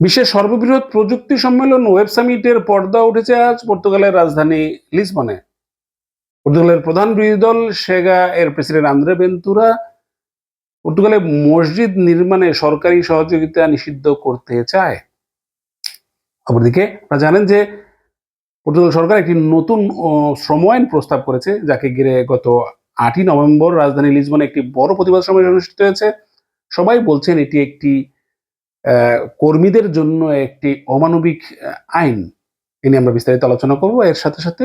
বিশ্বের সর্ববৃহৎ প্রযুক্তি সম্মেলন ওয়েব সামিটের পর্দা উঠেছে আজ পর্তুগালের রাজধানী লিসবনে। পর্তুগালের প্রধান বিরোধী দল সেগা এর প্রেসিডেন্ট আন্দ্রে বেন্তুরা পর্তুগালে মসজিদ নির্মাণে সরকারি সহযোগিতা নিষিদ্ধ করতে চায়। অপরদিকে আপনারা জানেন যে পর্তুগাল সরকার একটি নতুন শ্রম আইন প্রস্তাব করেছে, যাকে ঘিরে গত আটই নভেম্বর রাজধানী লিসবনে একটি বড় প্রতিবাদ সমাবেশ অনুষ্ঠিত হয়েছে। সবাই বলছেন এটি একটি কর্মীদের জন্য একটি অমানবিক আইন এ নিয়ে আমরা বিস্তারিত আলোচনা করব। এর সাথে সাথে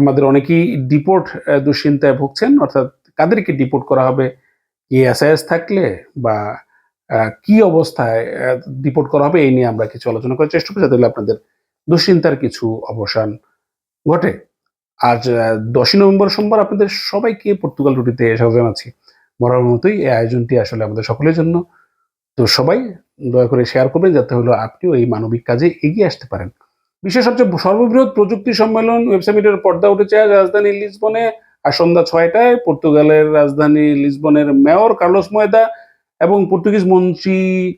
আমাদের অনেকেই ডিপোর্ট দুশ্চিন্তায় ভুগছেন। অর্থাৎ কাদেরকে ডিপোর্ট করা হবে? কি এসআইএস থাকলে বা কি অবস্থায় ডিপোর্ট করা হবে? এই নিয়ে আমরা কিছু আলোচনা করার চেষ্টা করছি। যাতে করে আপনাদের দুশ্চিন্তার কিছু অবসান ঘটে। আজ দশই নভেম্বর সোমবার আপনাদের সবাইকে পর্তুগাল রুটিতে স্বাগত জানাচ্ছি। মরার মতোই এই আয়োজনটি আসলে আমাদের সকলের জন্য। তো সবাই দয়া করে শেয়ার করবেন যাতে হলো আপনিও এই মানবিক কাজে এগিয়ে আসতে পারেন। বিশ্বের সবচেয়ে সর্ববৃহৎ প্রযুক্তি সম্মেলন ওয়েবসাইটের পর্দা উঠেছে আজ রাজধানী লিসবনে। আর সন্ধ্যা ছয়টায় পর্তুগালের রাজধানী লিসবনের মেয়র কার্লোস ময়দা এবং পর্তুগিজ মন্ত্রী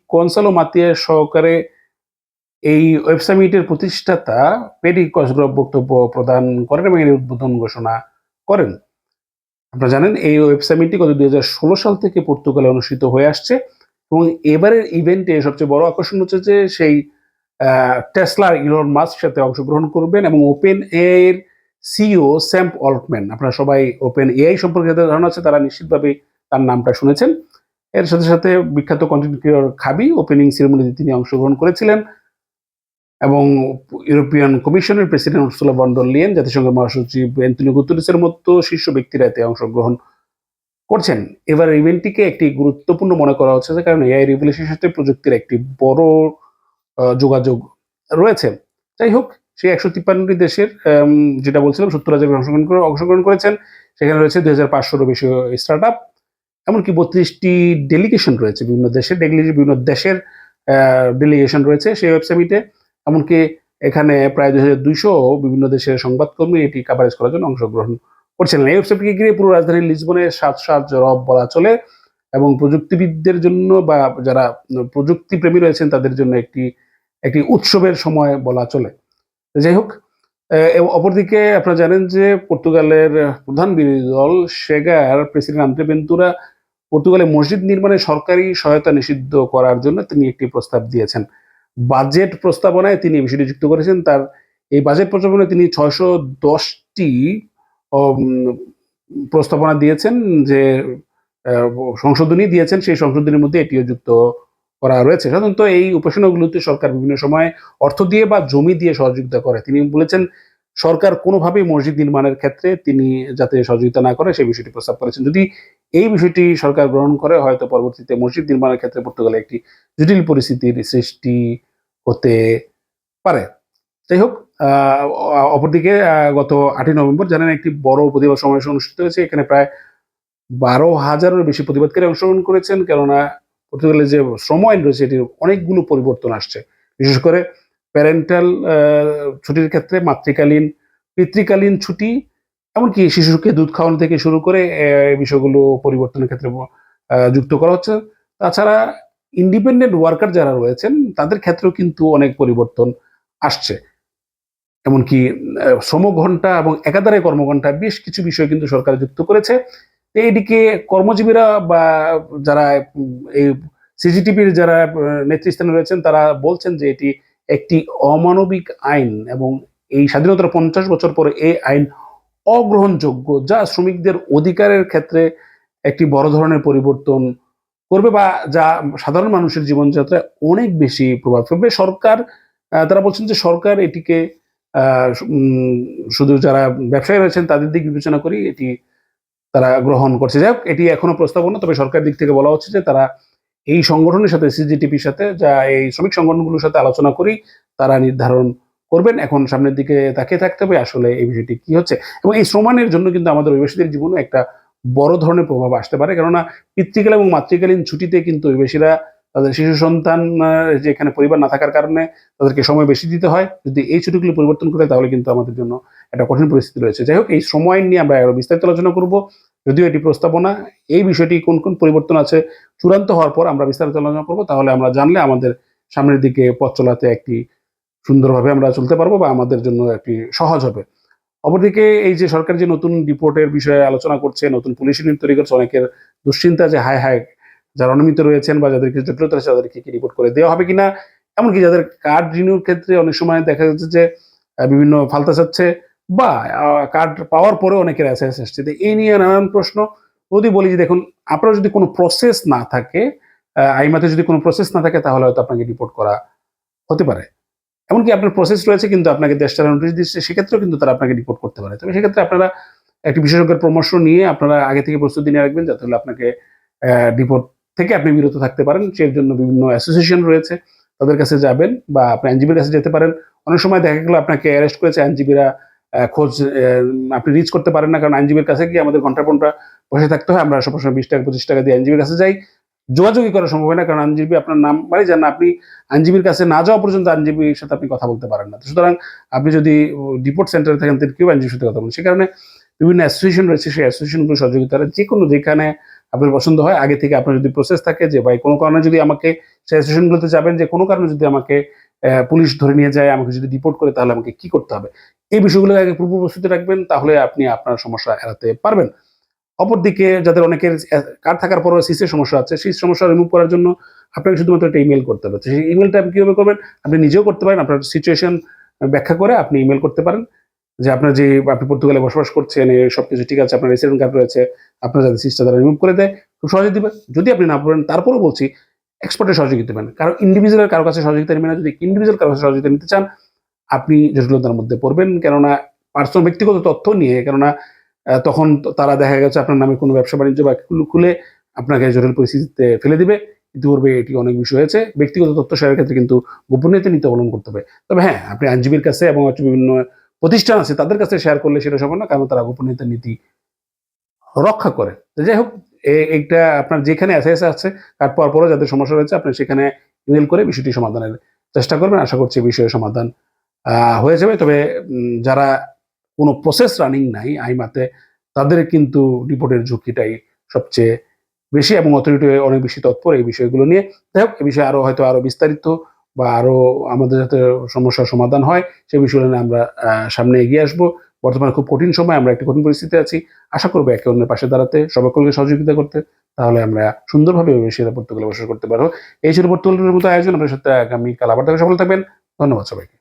কনসালো মাতিয়ার সহকারে এই ওয়েবসাইটের প্রতিষ্ঠাতা পেডি কসগ্রব বক্তব্য প্রদান করেন এবং এর উদ্বোধন ঘোষণা করেন। আপনারা জানেন, এই ওয়েবসাইটটি গত দুই সাল থেকে পর্তুগালে অনুষ্ঠিত হয়ে আসছে এবং এবারের ইভেন্টে সবচেয়ে বড় আকর্ষণ হচ্ছে যে সেই টেসলার ইলন মাস্ক সাথে অংশগ্রহণ করবেন এবং ওপেন এর সিইও স্যাম্প অল্টম্যান আপনারা সবাই ওপেন এআই সম্পর্কে যাদের ধারণা আছে, তারা নিশ্চিতভাবে তার নামটা শুনেছেন। এর সাথে সাথে বিখ্যাত কন্টেন্ট ক্রিয়েটর খাবি ওপেনিং সেরেমনিতে তিনি অংশগ্রহণ করেছিলেন। এবং ইউরোপিয়ান কমিশনের প্রেসিডেন্ট উর্সুলা বন্ডল লিয়েন জাতিসংঘের মহাসচিব অ্যান্টনি গুতরেসের মতো শীর্ষ ব্যক্তিরা এতে অংশগ্রহণ করছেন। এবার ইভেন্টটিকে একটি গুরুত্বপূর্ণ মনে করা হচ্ছে, কারণ এআই রেগুলেশনের সাথে প্রযুক্তির একটি বড় যোগাযোগ রয়েছে। যাই হোক, সেই একশো তিপ্পান্নটি দেশের যেটা বলছিলাম, সত্তর হাজার অংশগ্রহণ করে, অংশগ্রহণ করেছেন। সেখানে রয়েছে দুই হাজার পাঁচশোরও বেশি স্টার্ট আপ এমনকি বত্রিশটি ডেলিগেশন রয়েছে। বিভিন্ন দেশের বিভিন্ন দেশের ডেলিগেশন রয়েছে সেই ওয়েবসাইটে এমনকি এখানে প্রায় দুই দুইশো বিভিন্ন দেশের সংবাদকর্মী এটি কাভারেজ করার জন্য অংশগ্রহণ করছিলেন। এই ওয়েবসাইটকে ঘিরে পুরো রাজধানী লিসবনে সাত সাত রব বলা চলে এবং প্রযুক্তিবিদদের জন্য বা যারা প্রযুক্তি প্রেমী রয়েছেন তাদের জন্য একটি একটি উৎসবের সময় বলা চলে। যাই হোক অপরদিকে আপনারা জানেন যে পর্তুগালের প্রধান বিরোধী দল সেগার প্রেসিডেন্ট আন্দ্রে বেন্তুরা পর্তুগালে মসজিদ নির্মাণে সরকারি সহায়তা নিষিদ্ধ করার জন্য তিনি একটি প্রস্তাব দিয়েছেন। বাজেট প্রস্তাবনায় তিনি বিষয়টি যুক্ত করেছেন। তার এই বাজেট প্রস্তাবনায় তিনি ছয়শো দশটি প্রস্তাবনা দিয়েছেন যে সংশোধনী দিয়েছেন। সেই সংশোধনীর মধ্যে এটিও যুক্ত করা রয়েছে। সাধারণত এই উপাসনাগুলোতে সরকার বিভিন্ন সময় অর্থ দিয়ে বা জমি দিয়ে সহযোগিতা করে। তিনি বলেছেন, সরকার কোনোভাবেই মসজিদ নির্মাণের ক্ষেত্রে তিনি যাতে সহযোগিতা না করে সেই বিষয়টি প্রস্তাব করেছেন। যদি এই বিষয়টি সরকার গ্রহণ করে, হয়তো পরবর্তীতে মসজিদ নির্মাণের ক্ষেত্রে পর্তুগালে একটি জটিল পরিস্থিতির সৃষ্টি হতে পারে। যাই হোক অপরদিকে গত আটই নভেম্বর জানেন একটি বড় প্রতিবাদ সমাবেশ অনুষ্ঠিত হয়েছে। এখানে প্রায় বারো হাজারের বেশি প্রতিবাদকারী অংশগ্রহণ করেছেন। কেননা পর্তুগালের যে শ্রম আইন রয়েছে, এটির অনেকগুলো পরিবর্তন আসছে। বিশেষ করে প্যারেন্টাল ছুটির ক্ষেত্রে মাতৃকালীন, পিতৃকালীন ছুটি এমনকি শিশুকে দুধ খাওয়ানো থেকে শুরু করে বিষয়গুলো পরিবর্তনের ক্ষেত্রে যুক্ত করা হচ্ছে। তাছাড়া ইন্ডিপেন্ডেন্ট ওয়ার্কার যারা রয়েছেন, তাদের ক্ষেত্রেও কিন্তু অনেক পরিবর্তন আসছে। এমনকি শ্রম ঘণ্টা এবং একাধারে কর্মঘন্টা বেশ কিছু বিষয় কিন্তু সরকার যুক্ত করেছে। এইদিকে কর্মজীবীরা বা যারা এই সিজিটিভির যারা নেতৃস্থানে রয়েছেন, তারা বলছেন যে এটি একটি অমানবিক আইন এবং এই স্বাধীনতার পঞ্চাশ বছর পরে এই আইন অগ্রহণযোগ্য, যা শ্রমিকদের অধিকারের ক্ষেত্রে একটি বড় ধরনের পরিবর্তন করবে বা যা সাধারণ মানুষের জীবনযাত্রায় অনেক বেশি প্রভাব ফেলবে। সরকার তারা বলছেন যে সরকার এটিকে শুধু যারা ব্যবসায়ী রয়েছেন তাদের দিক বিবেচনা করি এটি তারা গ্রহণ করছে। যাই এটি এখনও প্রস্তাবনা তবে সরকার দিক থেকে বলা হচ্ছে যে তারা এই সংগঠনের সাথে সিজিটিপির সাথে, যা এই শ্রমিক সংগঠনগুলোর সাথে আলোচনা করি, তারা নির্ধারণ করবেন, এখন সামনের দিকে তাকিয়ে থাকতে হবে, আসলে এই বিষয়টি কি হচ্ছে? এবং এই শ্রমানের জন্য কিন্তু আমাদের অভিবাসীদের জীবনে একটা বড় ধরনের প্রভাব আসতে পারে, কেননা পিতৃকাল এবং মাতৃকালীন ছুটিতে কিন্তু অভিবাসীরা তাদের শিশু সন্তান যে এখানে পরিবার না থাকার কারণে তাদেরকে সময় বেশি দিতে হয়। যদি এই ছুটিগুলো পরিবর্তন করে তাহলে কিন্তু আমাদের জন্য একটা কঠিন পরিস্থিতি রয়েছে। যাই হোক, এই সময় নিয়ে আমরা আরও বিস্তারিত আলোচনা করব। যদিও এটি প্রস্তাবনা, এই বিষয়টি কোন কোন পরিবর্তন আছে চূড়ান্ত হওয়ার পর আমরা বিস্তারিত আলোচনা করব। তাহলে আমরা জানলে আমাদের সামনের দিকে পথ চলাতে একটি সুন্দরভাবে আমরা চলতে পারব বা আমাদের জন্য একটি সহজ হবে। অপরদিকে এই যে সরকার যে নতুন রিপোর্টের বিষয়ে আলোচনা করছে, নতুন পুলিশ ইউনিট তৈরি করছে, অনেকের দুশ্চিন্তা যে হায় হায় যারা অনুমিত রয়েছেন বা যাদের কিছু জটিলতা রয়েছে তাদেরকে কি রিপোর্ট করে দেওয়া হবে কিনা, এমনকি যাদের কার্ড রিনিউর ক্ষেত্রে অনেক সময় দেখা যাচ্ছে যে বিভিন্ন ফালতা চাচ্ছে বা কার্ড পাওয়ার পরে অনেকের এসএস আসছে। তো এই নিয়ে নানান প্রশ্ন। যদি বলি যে দেখুন, আপনার যদি কোনো প্রসেস না থাকে আইমাতে যদি কোনো প্রসেস না থাকে, তাহলে হয়তো আপনাকে রিপোর্ট করা হতে পারে। এমনকি আপনার প্রসেস রয়েছে কিন্তু আপনাকে দেশ নোটিশ দিচ্ছে, সেক্ষেত্রেও কিন্তু তারা আপনাকে রিপোর্ট করতে পারে। তবে সেক্ষেত্রে আপনারা একটি বিশেষজ্ঞের পরামর্শ নিয়ে আপনারা আগে থেকে প্রস্তুতি নিয়ে রাখবেন যাতে হলে আপনাকে রিপোর্ট থেকে আপনি বিরত থাকতে পারেন। সেই জন্য বিভিন্ন অ্যাসোসিয়েশন রয়েছে, তাদের কাছে যাবেন বা আপনি আইনজীবীর কাছে যেতে পারেন। অনেক সময় দেখা গেলো আপনাকে অ্যারেস্ট করেছে আইনজীবীরা খোঁজ আপনি রিচ করতে পারেন না, কারণ আইনজীবীর কাছে গিয়ে আমাদের ঘণ্টা ঘণ্টা বসে থাকতে হয়। আমরা সবসময় বিশ টাকা, পঁচিশ টাকা দিয়ে আইনজীবীর কাছে যাই। যোগাযোগই করা সম্ভব হয় না, কারণ আইনজীবী আপনার নাম বাড়ি যান না, আপনি আইনজীবীর কাছে না যাওয়া পর্যন্ত আইনজীবীর সাথে আপনি কথা বলতে পারেন না। সুতরাং আপনি যদি ডিপোর্ট সেন্টারে থাকেন, তাহলে কেউ আইনজীবীর সাথে কথা বলেন সে কারণে বিভিন্ন অ্যাসোসিয়েশন রয়েছে, সেই অ্যাসোসিয়েশনগুলো সহযোগিতার যে কোনো যেখানে আপনার পছন্দ হয়, আগে থেকে আপনার যদি প্রসেস থাকে যে, ভাই, কোনো কারণে যদি আমাকে সেই অ্যাসোসিয়েশনগুলোতে যাবেন যে, কোনো কারণে যদি আমাকে পুলিশ ধরে নিয়ে যায়, আমাকে যদি ডিপোর্ট করে, তাহলে আমাকে কি করতে হবে? এই বিষয়গুলো আগে পূর্ব প্রস্তুতি রাখবেন, তাহলে আপনি আপনার সমস্যা এড়াতে পারবেন। অপরদিকে যাদের অনেকের কার্ড থাকার পরও সিসের সমস্যা আছে, সেই সমস্যা রিমুভ করার জন্য আপনাকে শুধুমাত্র একটা ইমেল করতে হবে। সেই ইমেলটা আপনি কীভাবে করবেন? আপনি নিজেও করতে পারেন, আপনার সিচুয়েশন ব্যাখ্যা করে আপনি ইমেল করতে পারেন। যে আপনার যে, আপনি পর্তুগালে বসবাস করছেন সব কিছু ঠিক আছে, আপনার রেসিডেন্ট কার্ড রয়েছে, আপনার যাদের সিস্টার দ্বারা রিমুভ করে দেয়, খুব সহজে দিবে। যদি আপনি না পারেন তারপরেও বলছি এক্সপার্টের সহযোগিতা দেবেন কারণ ইন্ডিভিজুয়াল কারও কাছে সহযোগিতা নেবেন না। যদি ইন্ডিভিজুয়াল কারও কাছে সহযোগিতা নিতে চান, আপনি জটিলতার মধ্যে পড়বেন, কেননা পার্সোনাল ব্যক্তিগত তথ্য নিয়ে, কেননা তখন তারা দেখা গেছে আপনার নামে কোনো ব্যবসা বাণিজ্য বা খুলে- আপনাকে জটিল পরিস্থিতিতে ফেলে দিবে। ইতিপূর্বে এটি অনেক বিষয় হয়েছে। ব্যক্তিগত তথ্য শেয়ারের ক্ষেত্রে কিন্তু গোপনীয়তা নীতি অবলম্বন করতে হবে। তবে হ্যাঁ আপনি আইনজীবীর কাছে এবং হচ্ছে বিভিন্ন প্রতিষ্ঠান আছে, তাদের কাছে শেয়ার করলে সেটা সম্ভব না, কারণ তারা গোপনীয়তা নীতি রক্ষা করে। যাই হোক এইটা আপনার যেখানে এসএস আছে কাট পাওয়ার পরে যাদের সমস্যা রয়েছে, আপনি সেখানে ইমেল করে বিষয়টি সমাধানের চেষ্টা করবেন। আশা করছি বিষয়ে সমাধান হয়ে যাবে। তবে যারা কোনো প্রসেস রানিং নাই আইমাতে তাদের কিন্তু রিপোর্টের ঝুঁকিটাই সবচেয়ে বেশি এবং অথরিটি অনেক বেশি তৎপর এই বিষয়গুলো নিয়ে। যাই হোক এই বিষয়ে আরও হয়তো আরও বিস্তারিত বা আরও আমাদের যাতে সমস্যার সমাধান হয় সেই বিষয়গুলো নিয়ে আমরা সামনে এগিয়ে আসব। বর্তমানে খুব কঠিন সময়, আমরা একটা কঠিন পরিস্থিতি আছি। আশা করব একে অন্যের পাশে দাঁড়াতে সকলকে সহযোগিতা করতে, তাহলে আমরা সুন্দরভাবে সেরা পর্তুগালে বসবাস করতে পারব। এই ছিল পর্তুগালের মতো আয়োজন। আপনার সাথে আগামীকাল আবার দেখা সফল থাকবেন। ধন্যবাদ সবাইকে।